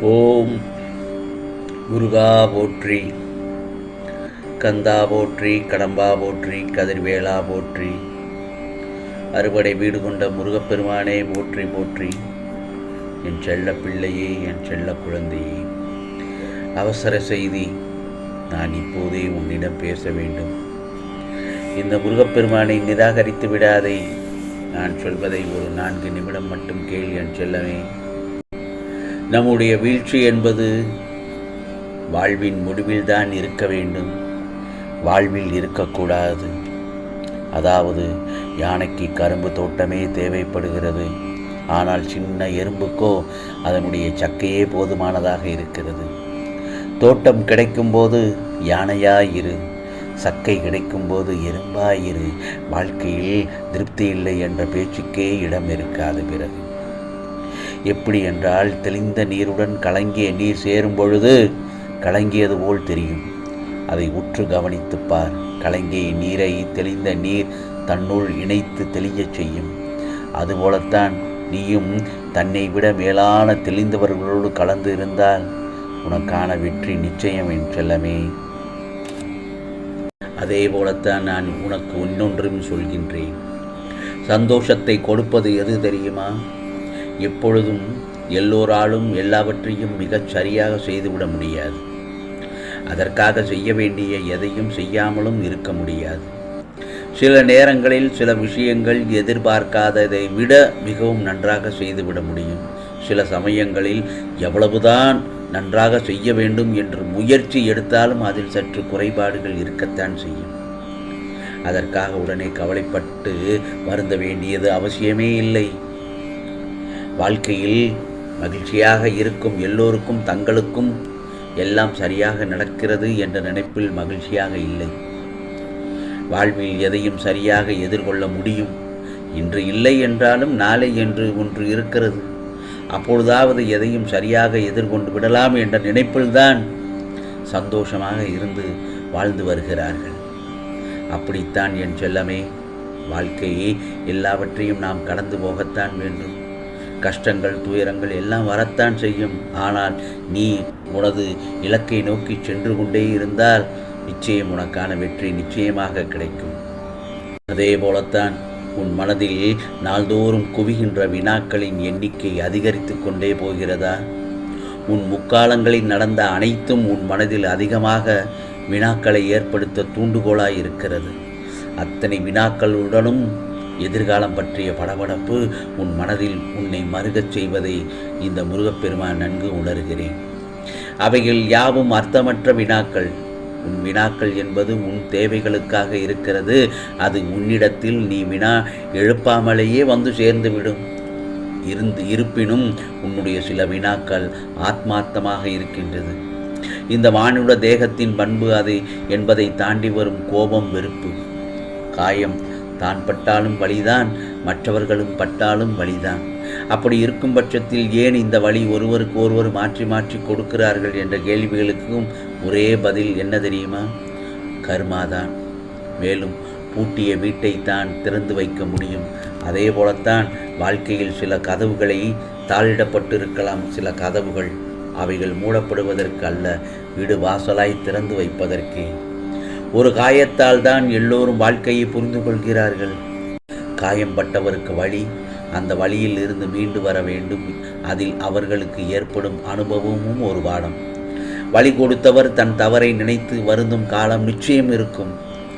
ஓம். முருகா போற்றி. கந்தா போற்றி கடம்பா போற்றி கதிர்வேலா போற்றி. அறுபடை வீடு கொண்ட முருகப்பெருமானே போற்றி போற்றி. என் செல்ல பிள்ளையே என் செல்ல குழந்தையே. அவசர செய்தி நான் இப்போதே உன்னிடம் பேச வேண்டும். இந்த முருகப்பெருமானை நிராகரித்து விடாதே. நான் சொல்வதை ஒரு நான்கு நிமிடம் மட்டும் கேள் என் செல்லவே நம்முடைய வீழ்ச்சி என்பது வாழ்வின் முடிவில்தான் இருக்க வேண்டும். வாழ்வில் இருக்கக்கூடாது. அதாவது யானைக்கு கரும்பு தோட்டமே தேவைப்படுகிறது. ஆனால் சின்ன எறும்புக்கோ அதனுடைய சக்கையே போதுமானதாக இருக்கிறது. தோட்டம் கிடைக்கும்போது யானையாயிரு சக்கை கிடைக்கும்போது எறும்பாயிரு வாழ்க்கையில் திருப்தி இல்லை என்ற பேச்சுக்கே இடம் இருக்காது பிறகு. எப்படி என்றால் தெளிந்த நீருடன் கலங்கிய நீர் சேரும் பொழுது கலங்கியது போல் தெரியும். அதை உற்று கவனித்துப் பார். கலங்கிய நீரை தெளிந்த நீர் தன்னுள் இணைத்து தெளியச் செய்யும். அதுபோலத்தான் நீயும் தன்னை விட மேலான தெளிந்தவர்களோடு கலந்து இருந்தால் உனக்கான வெற்றி நிச்சயம் என் செல்லமே. அதே போலத்தான் நான் உனக்கு இன்னொன்றும் சொல்கின்றேன். சந்தோஷத்தை கொடுப்பது எது தெரியுமா? எப்பொழுதும் எல்லோராலும் எல்லாவற்றையும் மிகச் சரியாக செய்துவிட முடியாது. அதற்காக செய்ய வேண்டிய எதையும் செய்யாமலும் இருக்க முடியாது. சில நேரங்களில் சில விஷயங்கள் எதிர்பார்க்காததை விட மிகவும் நன்றாக செய்துவிட முடியும். சில சமயங்களில் எவ்வளவுதான் நன்றாக செய்ய வேண்டும் என்று முயற்சி எடுத்தாலும் அதில் சற்று குறைபாடுகள் இருக்கத்தான் செய்யும். அதற்காக உடனே கவலைப்பட்டு வருந்த வேண்டியது அவசியமே இல்லை. வாழ்க்கையில் மகிழ்ச்சியாக இருக்கும் எல்லோருக்கும் தங்களுக்கும் எல்லாம் சரியாக நடக்கிறது என்ற நினைப்பில் மகிழ்ச்சியாக இல்லை. வாழ்வில் எதையும் சரியாக எதிர்கொள்ள முடியும். இன்று இல்லை என்றாலும் நாளை என்று ஒன்று இருக்கிறது. அப்பொழுதாவது எதையும் சரியாக எதிர்கொண்டு விடலாம் என்ற நினைப்பில்தான் சந்தோஷமாக இருந்து வாழ்ந்து வருகிறார்கள். அப்படித்தான் என் செல்லமே வாழ்க்கையே எல்லாவற்றையும் நாம் கடந்து போகத்தான் வேண்டும். கஷ்டங்கள் துயரங்கள் எல்லாம் வரத்தான் செய்யும். ஆனால் நீ உனது இலக்கை நோக்கி சென்று கொண்டே இருந்தால் நிச்சயம் உனக்கான வெற்றி நிச்சயமாக கிடைக்கும். அதே போலத்தான் உன் மனதில் நாள்தோறும் குவிகின்ற வினாக்களின் எண்ணிக்கை அதிகரித்து கொண்டே போகிறதா? உன் முக்காலங்களில் நடந்த அனைத்தும் உன் மனதில் அதிகமாக வினாக்களை ஏற்படுத்த தூண்டுகோலாய் இருக்கிறது. அத்தனை வினாக்களுடனும் எதிர்காலம் பற்றிய படபடப்பு உன் மனதில் உன்னை மறுகச் செய்வதை இந்த முருகப்பெருமான் நன்கு உணர்கிறேன். அவைகள் யாவும் அர்த்தமற்ற வினாக்கள். உன் வினாக்கள் என்பது உன் தேவைகளுக்காக இருக்கிறது. அது உன்னிடத்தில் நீ வினா எழுப்பாமலேயே வந்து சேர்ந்துவிடும். இருந்து இருப்பினும் உன்னுடைய சில வினாக்கள் ஆத்மார்த்தமாக இருக்கின்றது. இந்த மானுட தேகத்தின் பண்பு அது என்பதை தாண்டி வரும் கோபம் வெறுப்பு. காயம் தான் பட்டாலும் வழிதான் மற்றவர்களும் பட்டாலும் வழிதான். அப்படி இருக்கும் பட்சத்தில் ஏன் இந்த வழி ஒருவருக்கு ஒருவர் மாற்றி மாற்றி கொடுக்கிறார்கள் என்ற கேள்விகளுக்கும் ஒரே பதில் என்ன தெரியுமா? கர்மாதான். மேலும் பூட்டிய வீட்டை தான் திறந்து வைக்க முடியும். அதே போலத்தான் வாழ்க்கையில் சில கதவுகளை தாளிடப்பட்டிருக்கலாம் சில கதவுகள். அவைகள் மூடப்படுவதற்கு அல்ல வீடு வாசலாய் திறந்து வைப்பதற்கே. ஒரு காயத்தால் தான் எல்லோரும் வாழ்க்கையை புரிந்து கொள்கிறார்கள். காயம்பட்டவருக்கு வழி அந்த வழியில் இருந்து மீண்டு வர வேண்டும். அதில் அவர்களுக்கு ஏற்படும் அனுபவமும் ஒரு பாடம். வழி கொடுத்தவர் தன் தவறை நினைத்து வருந்தும் காலம் நிச்சயம் இருக்கும்.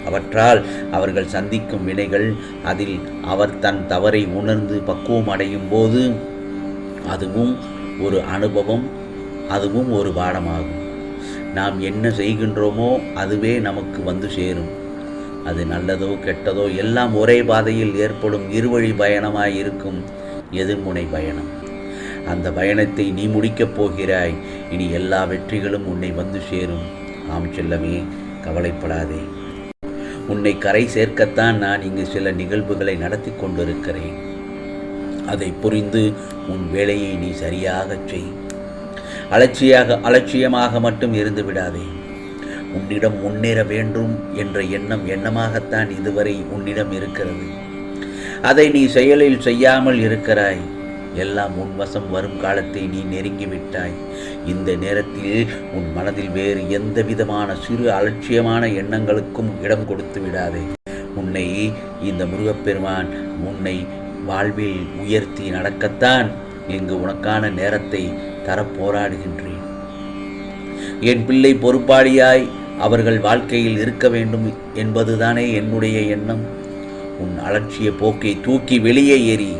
அவற்றால் அவர்கள் சந்திக்கும் வினைகள் அதில் அவர் தன் தவறை உணர்ந்து பக்குவம் அடையும் போது அதுவும் ஒரு அனுபவம் அதுவும் ஒரு பாடமாகும். நாம் என்ன செய்கின்றோமோ அதுவே நமக்கு வந்து சேரும். அது நல்லதோ கெட்டதோ எல்லாம் ஒரே பாதையில் ஏற்படும் இருவழி பயணமாய் இருக்கும் எதிர்முனை பயணம். அந்த பயணத்தை நீ முடிக்கப் போகிறாய். இனி எல்லா வெற்றிகளும் உன்னை வந்து சேரும். ஆம் செல்லமே கவலைப்படாதே. உன்னை கரை சேர்க்கத்தான் நான் இங்கு சில நிகழ்வுகளை நடத்தி கொண்டிருக்கிறேன். அதை புரிந்து உன் வேலையை நீ சரியாகச் செய். அலட்சியாக அலட்சியமாக மட்டும் இருந்து விடாதே. உன்னிடம் முன்னேற வேண்டும் என்ற எண்ணம் எண்ணமாகத்தான் இதுவரை உன்னிடம் இருக்கிறது. அதை நீ செயலில் செய்யாமல் இருக்கிறாய். எல்லாம் உன் வசம் வரும் காலத்தை நீ நெருங்கிவிட்டாய் இந்த நேரத்தில் உன் மனதில் வேறு எந்த விதமான சிறு அலட்சியமான எண்ணங்களுக்கும் இடம் கொடுத்து விடாதே. உன்னை இந்த முருகப்பெருமான் உன்னை வாழ்வில் உயர்த்தி நடக்கத்தான் இங்கு உனக்கான நேரத்தை தர போராடுகின்றேன் என் பிள்ளை பொறுப்பாளியாய் அவர்கள் வாழ்க்கையில் இருக்க வேண்டும் என்பதுதானே என்னுடைய எண்ணம். உன் அலட்சிய போக்கை தூக்கி வெளியே ஏறி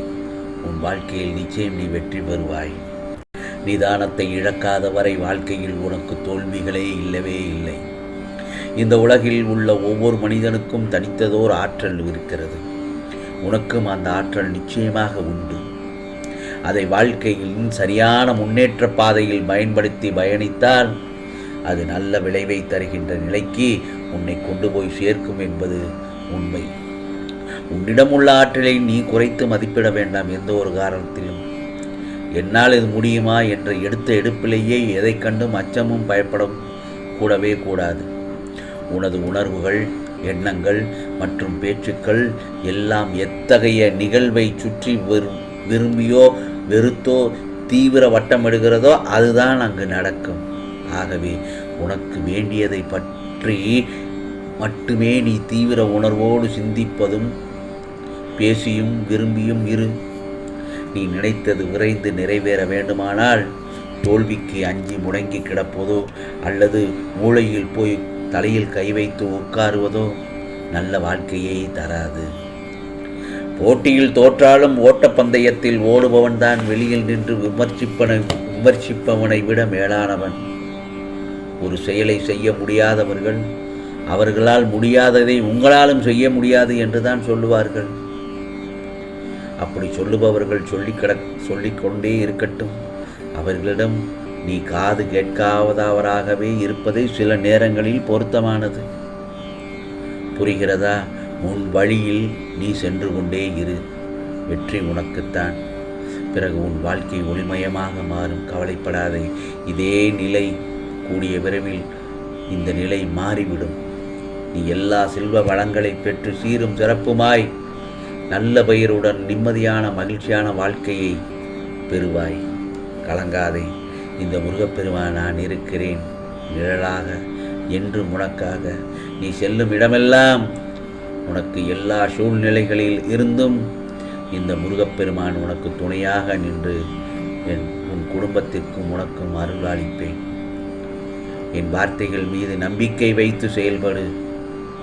உன் வாழ்க்கையில் நிச்சயம் நீ வெற்றி பெறுவாய். நிதானத்தை இழக்காத வரை வாழ்க்கையில் உனக்கு தோல்விகளே இல்லவே இல்லை. இந்த உலகில் உள்ள ஒவ்வொரு மனிதனுக்கும் தனித்ததோர் ஆற்றல் இருக்கிறது. உனக்கும் அந்த ஆற்றல் நிச்சயமாக உண்டு. அதை வாழ்க்கையில் சரியான முன்னேற்ற பாதையில் பயன்படுத்தி பயணித்தால் அது நல்ல விளைவை தருகின்ற நிலைக்கு உன்னை கொண்டு போய் சேர்க்கும் என்பது உண்மை. உன்னிடம் உள்ள ஆற்றலை நீ குறைத்து மதிப்பிட வேண்டாம் எந்த ஒரு காரணத்திலும். என்னால் இது முடியுமா என்ற எடுத்த எடுப்பிலேயே எதை கண்டும் அச்சமும் பயப்படும் கூடவே கூடாது. உனது உணர்வுகள் எண்ணங்கள் மற்றும் பேச்சுக்கள் எல்லாம் எத்தகைய நிகழ்வை சுற்றி விரும்- விரும்பியோ வெறுத்தோ தீவிர வட்டமிடுகிறதோ அதுதான் அங்கு நடக்கும். ஆகவே உனக்கு வேண்டியதை பற்றி மட்டுமே நீ தீவிர உணர்வோடு சிந்திப்பதும் பேசியும் விரும்பியும் இரு. நீ நினைத்தது விரைந்து நிறைவேற வேண்டுமானால் தோல்விக்கு அஞ்சி முடங்கி கிடப்பதோ அல்லது மூளையில் போய் தலையில் கை வைத்து உட்காருவதோ நல்ல வாழ்க்கையை தராது. போட்டியில் தோற்றாலும் ஓட்டப்பந்தயத்தில் ஓடுபவன்தான் வெளியில் நின்று விமர்சிப்பனை விமர்சிப்பவனை விட மேலானவன். ஒரு செயலை செய்ய முடியாதவர்கள் அவர்களால் முடியாததை உங்களாலும் செய்ய முடியாது என்றுதான் சொல்லுவார்கள். அப்படி சொல்லுபவர்கள் சொல்லி கிட சொல்லிக்கொண்டே இருக்கட்டும். அவர்களிடம் நீ காது கேட்காதவராகவே இருப்பதே சில நேரங்களில் பொருத்தமானது. புரிகிறதா? உன் வழியில் நீ சென்று கொண்டே இரு. வெற்றி உனக்குத்தான். பிறகு உன் வாழ்க்கை ஒளிமயமாக மாறும். கவலைப்படாதே. இதே நிலை கூடிய விரைவில் இந்த நிலை மாறிவிடும். நீ எல்லா செல்வ வளங்களை பெற்று சீரும் சிறப்புமாய் நல்ல பெயருடன் நிம்மதியான மகிழ்ச்சியான வாழ்க்கையை பெறுவாய். கலங்காதே. இந்த முருகப்பெருமான் நான் இருக்கிறேன். நிழலாக என்று உனக்காக. நீ செல்லும் இடமெல்லாம் உனக்கு எல்லா சூழ்நிலைகளில் இருந்தும் இந்த முருகப்பெருமான் உனக்கு துணையாக நின்று என் உன் குடும்பத்திற்கும் உனக்கும் அருள் அளிப்பேன். என் வார்த்தைகள் மீது நம்பிக்கை வைத்து செயல்படு.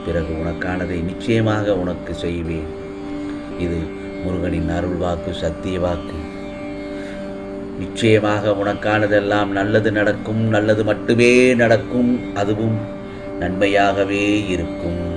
பிறகு உனக்கானதை நிச்சயமாக உனக்கு செய்வேன். இது முருகனின் அருள் வாக்கு சத்திய வாக்கு நிச்சயமாக உனக்கானதெல்லாம் நல்லது நடக்கும் நல்லது மட்டுமே நடக்கும் அதுவும் நன்மையாகவே இருக்கும்.